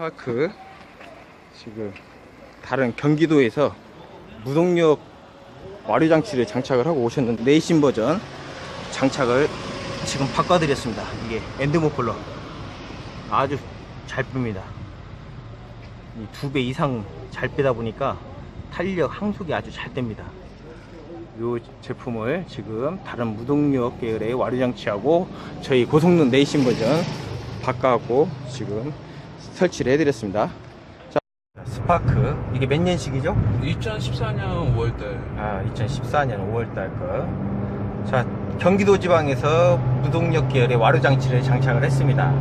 파크 지금 다른 경기도에서 무동력 와류 장치를 장착을 하고 오셨는데 내신 버전 장착을 지금 바꿔드렸습니다. 이게 엔드모폴러 아주 잘 뺍니다. 두 배 이상 잘 빼다 보니까 탄력 항속이 아주 잘 됩니다. 이 제품을 지금 다른 무동력 계열의 와류 장치하고 저희 고성능 내신 버전 바꿔갖고 지금 설치를 해드렸습니다. 자, 스파크 이게 몇 년식이죠? 2014년 5월달 아, 2014년 5월달 거. 자, 경기도 지방에서 무동력 계열의 와류 장치를 장착을 했습니다.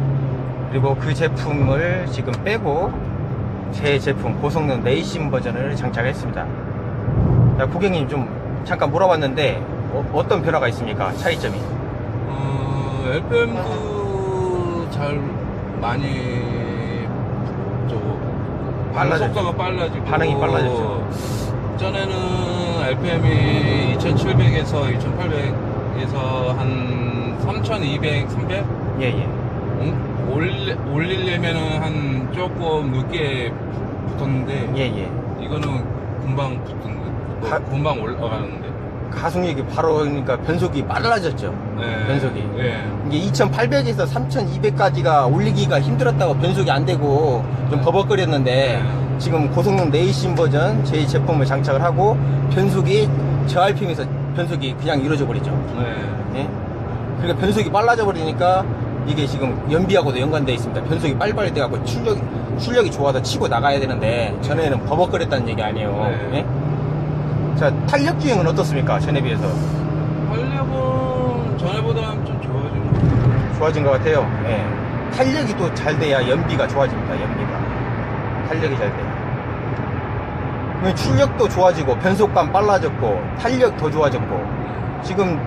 그리고 그 제품을 지금 빼고 제 제품 고성능 레이싱 버전을 장착했습니다. 자, 고객님 좀 잠깐 물어봤는데 어, 떤 변화가 있습니까? 차이점이? 어, LPM도 잘 많이 저 빨라졌죠. 속도가 빨라지고 반응이 빨라졌죠. 전에는 LPM이 2700에서 2800에서 한 3200, 300 예, 예. 음, 올리, 올리려면은 한 조금 늦게 붙었는데 예, 예. 이거는 금방 붙은 거 가- 금방 올라가는데 가속력이 바로 그러니까 변속이 빨라졌죠. 네. 변속이. 네. 이게 2800에서 3200까지가 올리기가 힘들었다고 변속이 안 되고 좀 네. 버벅거렸는데 네. 지금 고성능 레이싱 버전 제 제품을 장착을 하고 변속이 저 RPM에서 변속이 그냥 이루어져 버리죠. 네. 예? 그러니까 변속이 빨라져 버리니까 이게 지금 연비하고도 연관되어 있습니다. 변속이 빨리빨리 돼갖고 출력, 출력이 좋아서 치고 나가야 되는데 전에는 버벅거렸다는 얘기 아니에요. 네. 예? 자, 탄력 주행은 어떻습니까? 전에 비해서. 활력은 전에보다는 좀 좋아진 것 같아요. 좋아진 것 같아요. 예. 탄력이 또 잘 돼야 연비가 좋아집니다. 연비가 탄력이 잘 돼. 그러면 출력도 좋아지고 변속감 빨라졌고 탄력 더 좋아졌고 지금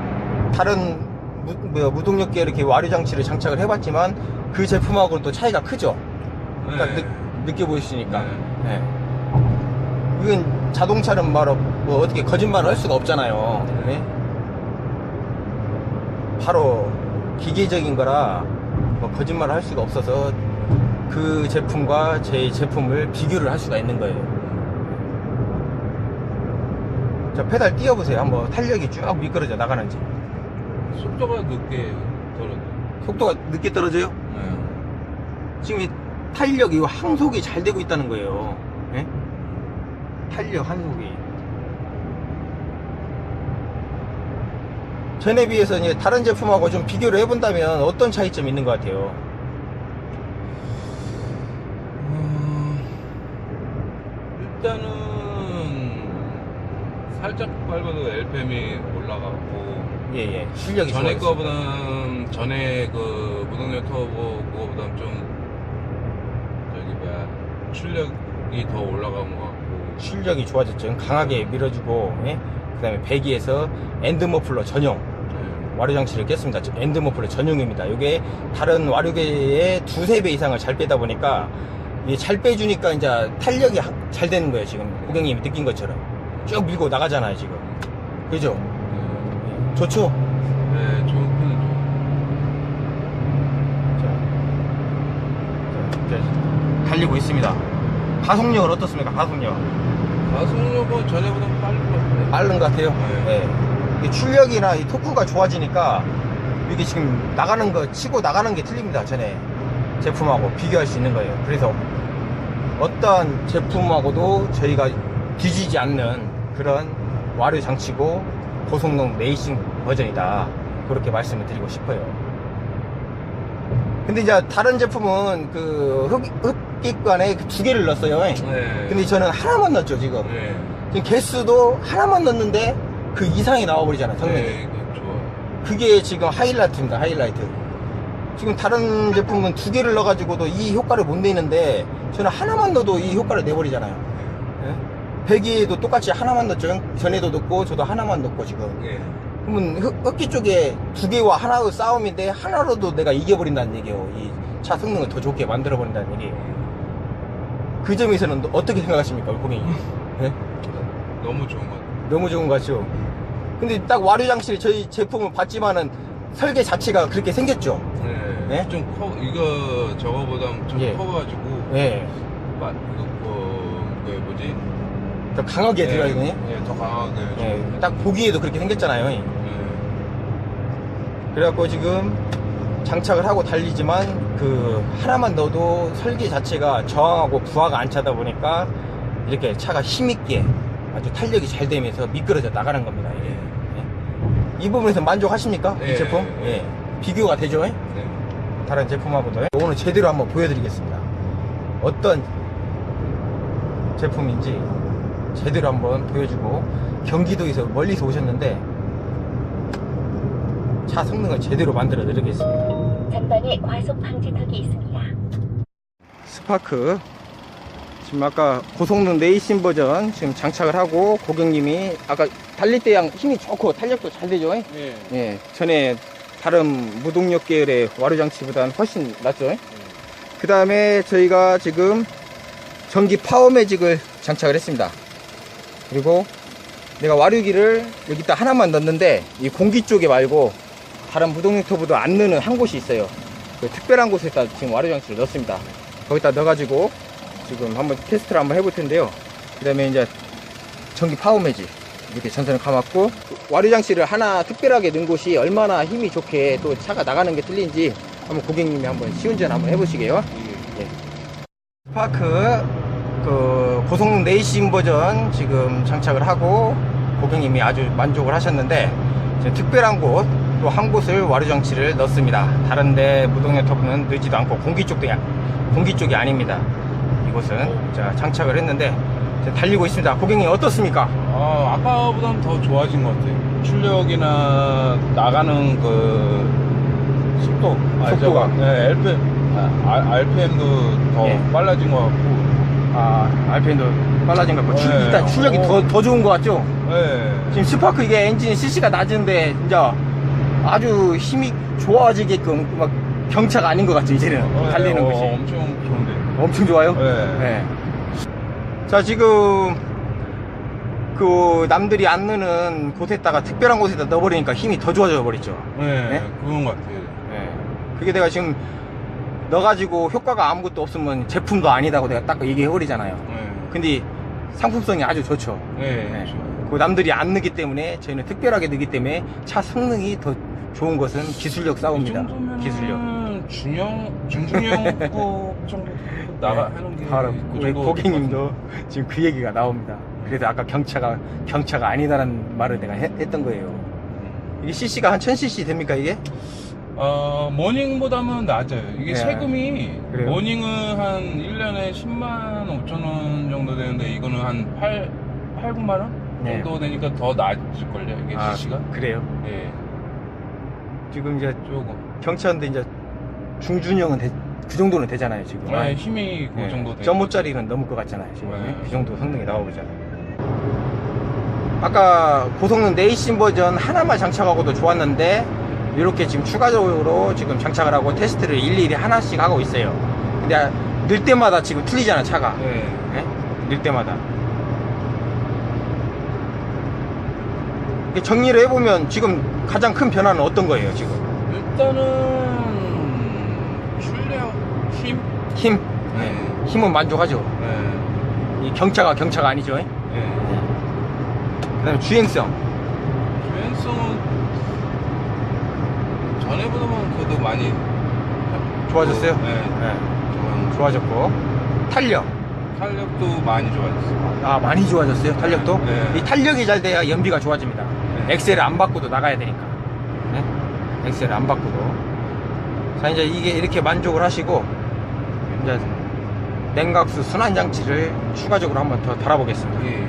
다른 무, 뭐, 무동력계 이렇게 와류 장치를 장착을 해봤지만 그 제품하고는 또 차이가 크죠. 딱 네. 느, 껴보시니까 네. 이건 자동차는 말로 뭐 어떻게 거짓말을 할 수가 없잖아요. 네. 예? 바로 기계적인 거라 뭐 거짓말을 할 수가 없어서 그 제품과 제 제품을 비교를 할 수가 있는 거예요. 자, 페달 띄워보세요. 한번 탄력이 쭉 미끄러져 나가는지. 속도가 늦게 떨어져. 속도가 늦게 떨어져요? 네. 지금 이 탄력, 이 항속이 잘 되고 있다는 거예요. 예? 탄력, 항속이. 전에 비해서 이제 다른 제품하고 좀 비교를 해본다면 어떤 차이점이 있는 것 같아요? 음, 일단은 살짝 밟아도 LPM이 올라가고 예, 예. 실력이 전에 좋아졌어요. 거보다는 전에 그 무동력 터보 그거보다는 좀 저기 뭐야 출력이 더 올라간 것 실력이 좋아졌죠. 강하게 밀어주고, 예? 그 다음에 배기에서 엔드머플러 전용. 네. 와류 장치를 꼈습니다. 엔드머플러 전용입니다. 이게 다른 와류계의 두세 배 이상을 잘 빼다 보니까 이게 잘 빼주니까 이제 탄력이 하- 잘 되는 거예요. 지금 고객님이 느낀 것처럼 쭉 밀고 나가잖아요. 지금 그죠? 네. 좋죠? 네, 좋은 편은 자, 자, 이제 달리고 있습니다. 가속력은 어떻습니까? 가속력. 가속력은 전에보다 빠른 것 같아요. 빠른 것 같아요. 네. 네. 이게 출력이나 이 토크가 좋아지니까 이게 지금 나가는 거 치고 나가는 게 틀립니다. 전에 제품하고 비교할 수 있는 거예요. 그래서 어떠한 제품하고도 저희가 뒤지지 않는 그런 와류 장치고 고성능 레이싱 버전이다. 그렇게 말씀을 드리고 싶어요. 근데 이제 다른 제품은 그 흡, 흡 입관에 그두 개를 넣었어요. 네. 근데 저는 하나만 넣었죠, 지금. 네. 지금 개수도 하나만 넣었는데 그 이상이 나와버리잖아, 정면에. 네, 좋아요. 그게 지금 하이라이트입니다, 하이라이트. 지금 다른 제품은 두 개를 넣어가지고도 이 효과를 못 내는데 저는 하나만 넣어도 이 효과를 내버리잖아요. 예? 배기에도 똑같이 하나만 넣었죠. 전에도 넣고 저도 하나만 넣고 지금. 네. 그러면 흡- 흡기 쪽에 두 개와 하나의 싸움인데 하나로도 내가 이겨버린다는 얘기예요. 이 차 성능을 더 좋게 만들어버린다는 얘기예요. 그 점에서는 어떻게 생각하십니까, 고객님? 예? 너무 좋은 것 같아요. 너무 좋은 것 같죠? 근데 딱 와류 장치를 저희 제품을 봤지만은 설계 자체가 그렇게 생겼죠? 네. 네? 좀 커, 이거 저거보다 좀 예. 커가지고, 네. 마, 그, 그, 그 뭐지? 더 강하게 들어요, 이거니? 예, 더 강하게. 좀. 네. 딱 보기에도 그렇게 생겼잖아요. 예. 그래갖고 지금 장착을 하고 달리지만 그 하나만 넣어도 설계 자체가 저항하고 부하가 안 차다 보니까 이렇게 차가 힘있게 아주 탄력이 잘 되면서 미끄러져 나가는 겁니다. 이게. 예. 이 부분에서 만족하십니까? 이 예, 제품? 예. 예. 비교가 되죠? 네. 다른 제품하고도 오늘 제대로 한번 보여드리겠습니다. 어떤 제품인지 제대로 한번 보여주고 경기도에서 멀리서 오셨는데 차 성능을 제대로 만들어 드리겠습니다. 전방에 과속 방지턱이 있습니다. 스파크 지금 아까 고성능 레이싱 버전 지금 장착을 하고 고객님이 아까 달릴 때 양 힘이 좋고 탄력도 잘 되죠? 예. 예, 전에 다른 무동력 계열의 와류 장치보다는 훨씬 낫죠. 그 다음에 저희가 지금 전기 파워 매직을 장착을 했습니다. 그리고 내가 와류기를 여기다 하나만 넣는데 이 공기 쪽에 말고 다른 터보도 안 넣는 한 곳이 있어요. 그 특별한 곳에다 지금 와류 장치를 넣습니다. 거기다 넣어가지고 지금 한번 테스트를 한번 해볼 텐데요. 그 다음에 이제 전기 파워 매직 이렇게 전선을 감았고 와류 장치를 하나 특별하게 넣은 곳이 얼마나 힘이 좋게 또 차가 나가는 게 틀린지 한번 고객님이 한번 시운전 한번 해보시게요. 스파크 그 고성능 레이싱 버전 지금 장착을 하고 고객님이 아주 만족을 하셨는데 특별한 곳 또 한 곳을 와류 장치를 넣습니다. 다른데 무동력 터보는 넣지도 않고 공기 쪽도 야- 공기 쪽이 아닙니다. 이곳은 자 장착을 했는데 달리고 있습니다. 고객님 어떻습니까? 아, 아까보다는 더 좋아진 것 같아요. 출력이나 나가는 그 속도, 아, 속도가. 저거, 네, RPM, 아, RPM도 더 예. 빨라진 것 같고, 아 RPM도 빨라진 것 같고 출- 네. 일단 출력이 어. 더, 더 좋은 것 같죠? 네. 지금 스파크 이게 엔진 CC가 낮은데 진짜 아주 힘이 좋아지게끔 막 경차가 아닌 것 같죠 이제는 어, 달리는 어, 것이 엄청 좋은데. 엄청 좋아요. 네. 네. 자 지금 그 남들이 안 넣는 곳에다가 특별한 곳에다 넣어버리니까 힘이 더 좋아져 버렸죠. 네, 네? 그런 것 같아요. 네. 그게 내가 지금 넣어가지고 효과가 아무것도 없으면 제품도 아니다고 내가 딱 얘기해버리잖아요. 네. 근데 상품성이 아주 좋죠. 네. 네. 그 남들이 안 넣기 때문에 저희는 특별하게 넣기 때문에 차 성능이 더 좋은 것은 기술력 이 싸움입니다. 기술력. 중형, 중중형 정도 나가 하는 게 바로 그 우리 정도 고객님도 지금 그 얘기가 나옵니다. 그래서 아까 경차가 경차가 아니다라는 말을 내가 해- 했던 거예요. 음. 이게 CC가 한 1000cc 됩니까 이게? 어, 모닝보다는 낮아요. 이게 네. 세금이 그래요? 모닝은 한 1년에 10만 5천 원 정도 되는데 이거는 한 8, 8, 9만 원 네. 정도 되니까 더 낮을걸요. 이게 아, CC가. 그래요. 예, 지금 이제 조금. 경차인데 이제 중준형은 되- 그 정도는 되잖아요 지금. 아, 힘이 그 네. 정도 되니까. 점오짜리는 넘을 것 같잖아요 지금. 네. 그 정도 성능이 나오잖아요. 아까 고성능 레이싱 버전 하나만 장착하고도 좋았는데 이렇게 지금 추가적으로 지금 장착을 하고 테스트를 일일이 하나씩 하고 있어요. 근데 늘 때마다 지금 틀리잖아 차가. 네. 네? 늘 때마다. 이게 정리를 해보면 지금 가장 큰 변화는 어떤 거예요 지금? 일단은 출력, 힘. 힘. 네. 힘은 만족하죠. 네. 이 경차가 경차가 아니죠. 네. 그다음에 주행성. 주행성은 전에보다는 그래도 많이 좋아졌어요? 네. 네. 좋아졌고 탄력. 탄력도 많이 좋아졌어요. 아 많이 좋아졌어요 탄력도. 네. 이 탄력이 잘 돼야 연비가 좋아집니다. 네. 엑셀을 안 바꾸도 나가야 되니까. 네? 엑셀을 안 바꾸도. 자 이제 이게 이렇게 만족을 하시고 이제 냉각수 순환 장치를 추가적으로 한번 더 달아보겠습니다. 예.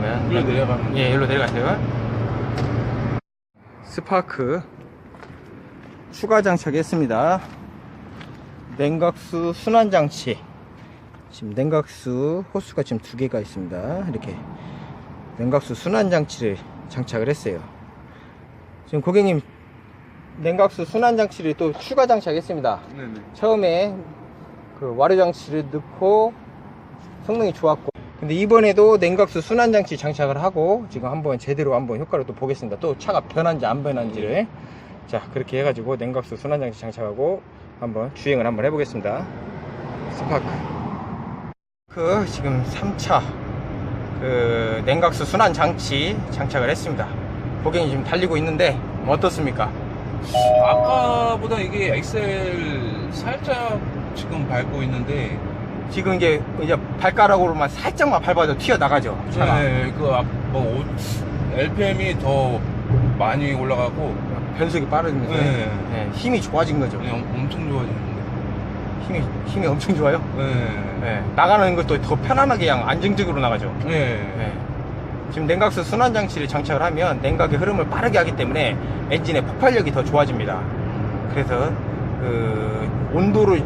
그러면 일로 내려가면 예, 일로 내려가세요. 스파크 추가 장착했습니다. 냉각수 순환 장치. 지금 냉각수 호스가 지금 두 개가 있습니다. 이렇게 냉각수 순환 장치를 장착을 했어요. 지금 고객님 냉각수 순환 장치를 또 추가 장착했습니다. 네네. 처음에 그 와류 장치를 넣고 성능이 좋았고. 근데 이번에도 냉각수 순환 장치 장착을 하고 지금 한번 제대로 한번 효과를 또 보겠습니다. 또 차가 변한지 안 변한지를. 자 그렇게 해가지고 냉각수 순환 장치 장착하고 한번 주행을 한번 해보겠습니다. 스파크. 그 지금 3차 그 냉각수 순환 장치 장착을 했습니다 고객이 지금 달리고 있는데 어떻습니까? 아까보다 이게 엑셀 살짝 지금 밟고 있는데 지금 이게 이제 발가락으로만 살짝만 밟아도 튀어나가죠 차가 네, 그, 앞, 뭐, 오- LPM이 더 많이 올라가고, 변속이 빠르면서 네. 네, 힘이 좋아진 거죠 네, 엄- 엄청 좋아지는데. 힘이, 힘이 엄청 좋아요 네. 네, 나가는 것도 더 편안하게 그냥 안정적으로 나가죠 네. 네. 지금 냉각수 순환 장치를 장착을 하면 냉각의 흐름을 빠르게 하기 때문에 엔진의 폭발력이 더 좋아집니다. 그래서 그 온도를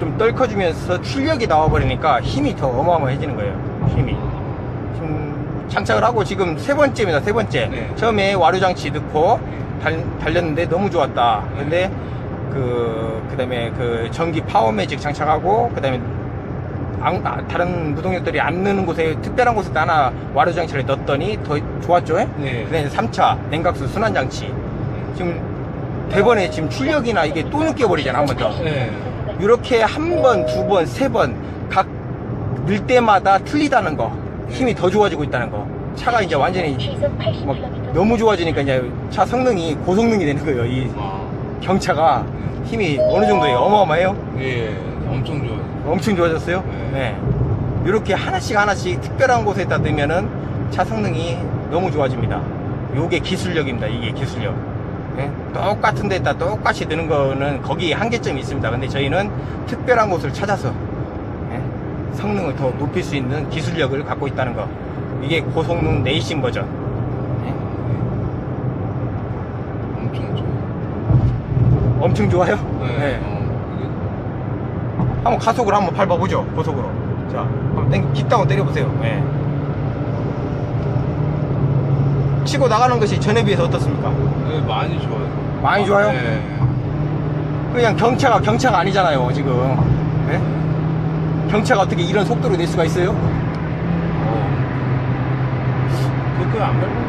좀 떨궈주면서 출력이 나와버리니까 힘이 더 어마어마해지는 거예요. 힘이. 지금 장착을 하고 지금 세 번째입니다. 세 번째. 네. 처음에 와류 장치 넣고 달, 달렸는데 너무 좋았다. 근데 그 그 다음에 그 전기 파워 매직 장착하고 그 다음에 안- 아, 다른 무동력들이 안 넣는 곳에 특별한 곳에 하나 와류 장치를 넣었더니 더 좋았죠? 네. 그다음에 3차 냉각수 순환 장치 지금 대번에 지금 출력이나 이게 또 느껴버리잖아 한 번 더. 네. 이렇게 한 번, 두 번, 세 번각 넣을 때마다 틀리다는 거 힘이 더 좋아지고 있다는 거 차가 이제 완전히 시속 막 80km 너무 좋아지니까 이제 차 성능이 고성능이 되는 거예요 이 아, 경차가 힘이 어느 정도예요 어마어마해요 예, 엄청 좋아요. 엄청 좋아졌어요 네. 네. 이렇게 하나씩 하나씩 특별한 곳에다 넣으면은 차 성능이 너무 좋아집니다 요게 기술력입니다 이게 기술력 네? 똑같은 데다 똑같이 넣는 거는 거기 한계점이 있습니다 근데 저희는 특별한 곳을 찾아서 네? 성능을 더 높일 수 있는 기술력을 갖고 있다는 거 이게 고성능 레이싱 버전 네? 엄청 좋아요. 엄청 좋아요 네. 네. 어, 한번 가속을 한번 밟아보죠 고속으로 자 한번 땡 깃다운 때려보세요 예. 치고 나가는 것이 전에 비해서 어떻습니까? 네, 많이 좋아요. 많이 좋아요? 네. 그냥 경차가 경차가 아니잖아요 지금 예? 경차가 어떻게 이런 속도로 낼 수가 있어요? 어. 그렇게 안 밟는데.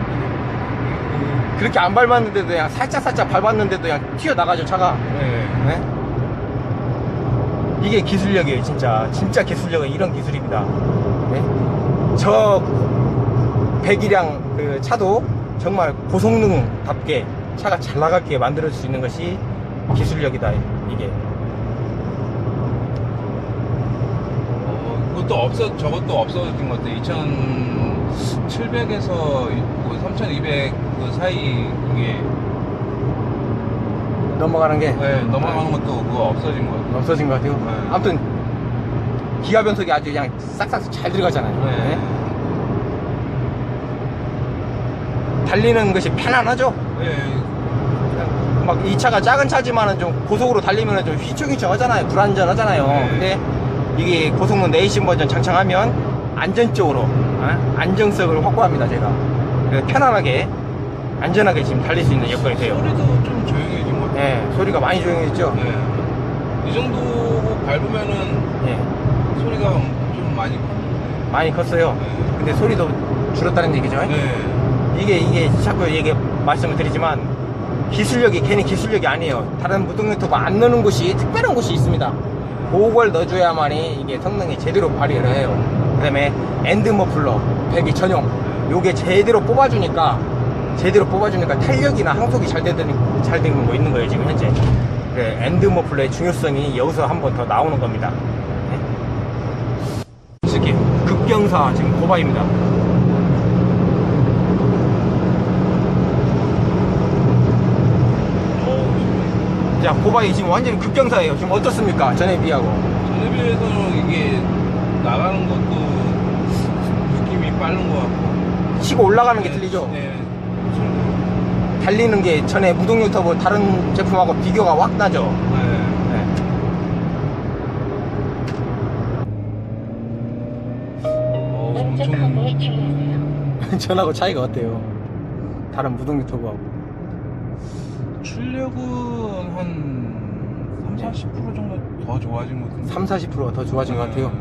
그렇게 안 밟았는데도 그냥 살짝 살짝 밟았는데도 그냥 튀어나가죠 차가 네. 네? 이게 기술력이에요 진짜 진짜 기술력은 이런 기술입니다 네? 저 배기량 그 차도 정말 고성능답게 차가 잘 나가게 만들어 줄 수 있는 것이 기술력이다 이게 어, 그것도 없어 저것도 없어진 것 같아 2000 700에서 3200 그 사이 그게 넘어가는 게 네, 넘어가는 네. 것도 그거 없어진 거예요. 없어진 것 같아요. 네. 아무튼 기아 변속이 아주 그냥 싹싹 잘 들어가잖아요. 네. 네. 달리는 것이 편안하죠. 네. 막 이 차가 작은 차지만은 좀 고속으로 달리면은 좀 휘청휘청 하잖아요. 불안전하잖아요. 네. 근데 이게 고속론 내이신 버전 장착하면 안전적으로, 어? 안정성을 확보합니다, 제가. 그래서 편안하게, 안전하게 지금 달릴 수 있는 여건이 돼요. 소리도 좀 조용해진 것 같아요. 네, 소리가 많이 조용해졌죠? 네. 이 정도 밟으면은 네, 소리가 좀 많이 커요. 많이 컸어요. 네. 근데 소리도 줄었다는 얘기죠? 네. 이게, 이게 자꾸 얘기 말씀을 드리지만 기술력이 괜히 기술력이 아니에요. 다른 무동유튜브 안 넣는 곳이 특별한 곳이 있습니다. 그걸 넣어줘야만이 이게 성능이 제대로 발휘를 해요. 그 다음에 엔드 머플러, 배기 전용. 요게 제대로 뽑아주니까, 제대로 뽑아주니까 탄력이나 항속이 잘 되는, 잘 되는 거 있는 거예요, 지금 현재. 그래, 엔드 머플러의 중요성이 여기서 한 번 더 나오는 겁니다. 네? 특히 급경사 지금 고바입니다. 자, 고바이 지금 완전히 급경사예요. 지금 어떻습니까? 전에 비하고. 전에 비해서는 이게 나가는 것도 느낌이 빠른 것 같고. 치고 올라가는 게 틀리죠? 네. 좀, 달리는 게 전에 무동력 터보 다른 제품하고 비교가 확 나죠? 네. 어, 왼쪽 엄청. 주의하세요. 네. 전하고 차이가 어때요? 다른 무동력 터보하고. 출력은 한 3, 40% 정도 더 좋아진 것 같은데. 3, 40%더 좋아진 것 같아요.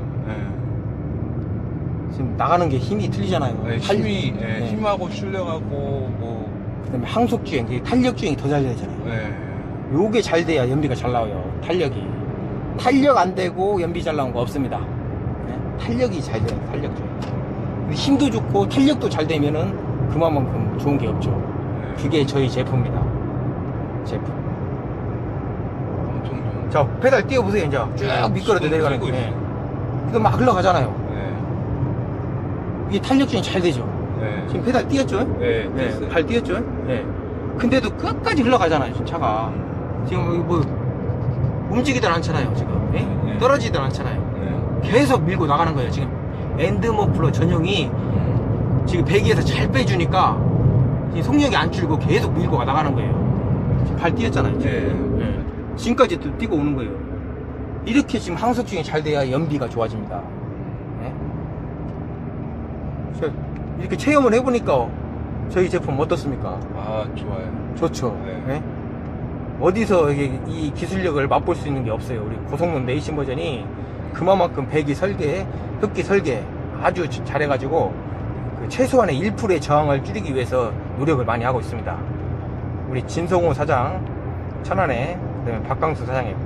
네. 지금 나가는 게 힘이 틀리잖아요. 네, 할- 힘이, 네, 네. 힘하고 출력하고, 뭐, 그다음에 항속 주행, 그 탄력 주행이 더 잘 되잖아요. 네. 요게 잘 돼야 연비가 잘 나와요. 탄력이. 탄력 안 되고 연비 잘 나온 거 없습니다. 네? 탄력이 잘 돼요. 탄력 주행. 근데 힘도 좋고 탄력도 잘 되면은 그만큼 좋은 게 없죠. 네. 그게 저희 제품입니다. 제품. 엄청 좋은. 자, 페달 띄워보세요, 이제. 쭉 네, 미끄러져 지금 내려가는 거. 뛰고 네. 있어요. 그럼 막 흘러가잖아요. 네. 이게 탄력 주행 잘 되죠. 네. 지금 페달 띄었죠? 네. 네. 발 띄었죠? 네. 근데도 끝까지 흘러가잖아요, 지금 차가. 지금 뭐, 움직이질 않잖아요, 지금. 예? 네. 떨어지질 않잖아요. 네. 계속 밀고 나가는 거예요, 지금. 엔드머플러 전용이 지금 배기에서 잘 빼주니까 지금 속력이 안 줄고 계속 밀고 나가는 거예요. 지금 발 띄었잖아요, 지금. 네. 네. 지금까지 또 뛰고 오는 거예요. 이렇게 지금 항속 중에 잘 돼야 연비가 좋아집니다. 이렇게 체험을 해보니까 저희 제품 어떻습니까? 아 좋아요. 좋죠. 네. 네? 어디서 이게 이 기술력을 맛볼 수 있는 게 없어요. 우리 고성능 레이싱 버전이 그만큼 배기 설계, 흡기 설계 아주 지- 잘해가지고 그 최소한의 1%의 저항을 줄이기 위해서 노력을 많이 하고 있습니다. 우리 진성호 사장, 천안에, 그다음에 박강수 사장님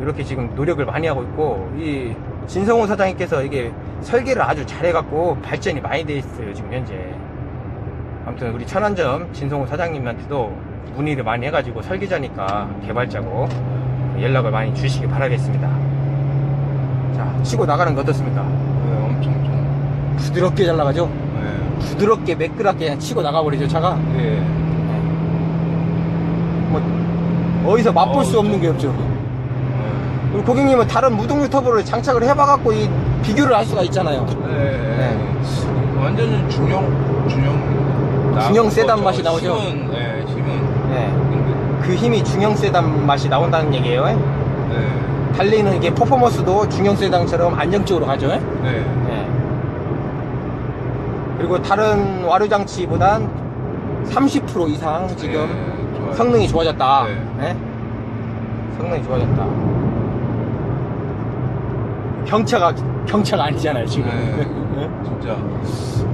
이렇게 지금 노력을 많이 하고 있고 이 진성호 사장님께서 이게 설계를 아주 잘해갖고 발전이 많이 돼 있어요 지금 현재. 아무튼 우리 천안점 진성호 사장님한테도 문의를 많이 해가지고 설계자니까 개발자고 연락을 많이 주시기 바라겠습니다. 자, 치고 나가는 거 어떻습니까? 네. 엄청 좋은. 부드럽게 잘 나가죠? 네. 부드럽게 매끄럽게 그냥 치고 나가버리죠, 차가? 네. 뭐, 어디서 맛볼 어, 수 없는 좀- 게 없죠. 네. 우리 고객님은 다른 무동류 터보를 장착을 해봐갖고 이 비교를 할 수가 있잖아요. 네. 완전히 중형 중형 중형 세단 맛이 나오죠? 힘은 네. 힘은 네. 근데 그 힘이 중형 세단 맛이 나온다는 얘기예요. 네. 달리는 이게 퍼포먼스도 중형 세단처럼 안정적으로 가죠. 네. 네. 그리고 다른 와류 장치보단 30% 이상 지금 네, 좋아요. 성능이 좋아졌다. 네. 네? 성능이 좋아졌다. 경차가 경차가 아니잖아요 지금. 네. 네? 진짜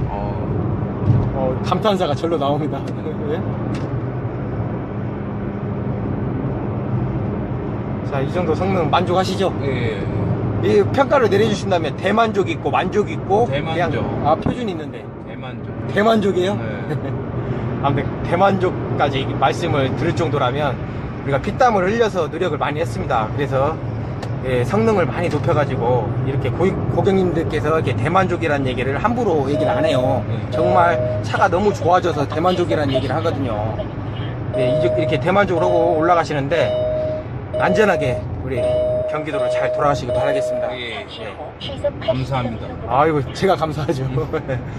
어, 어, 감탄사가 절로 나옵니다. 네? 자, 이 정도 성능 만족하시죠? 예. 이 평가를 내려주신다면 대만족 있고 만족 있고 대만족. 그냥 아 표준 있는데 대만족. 대만족이에요? 네. 아무튼 대만족까지 말씀을 들을 정도라면 우리가 피땀을 흘려서 노력을 많이 했습니다. 그래서 예, 성능을 많이 높여가지고 이렇게 고, 고객님들께서 이렇게 대만족이라는 얘기를 함부로 얘기를 안 해요. 정말 차가 너무 좋아져서 대만족이라는 얘기를 하거든요. 예, 이- 이렇게 대만족으로 하고 올라가시는데 안전하게 우리 경기도로 잘 돌아가시길 바라겠습니다. 예. 시속 80km 감사합니다. 아이고 제가 감사하죠.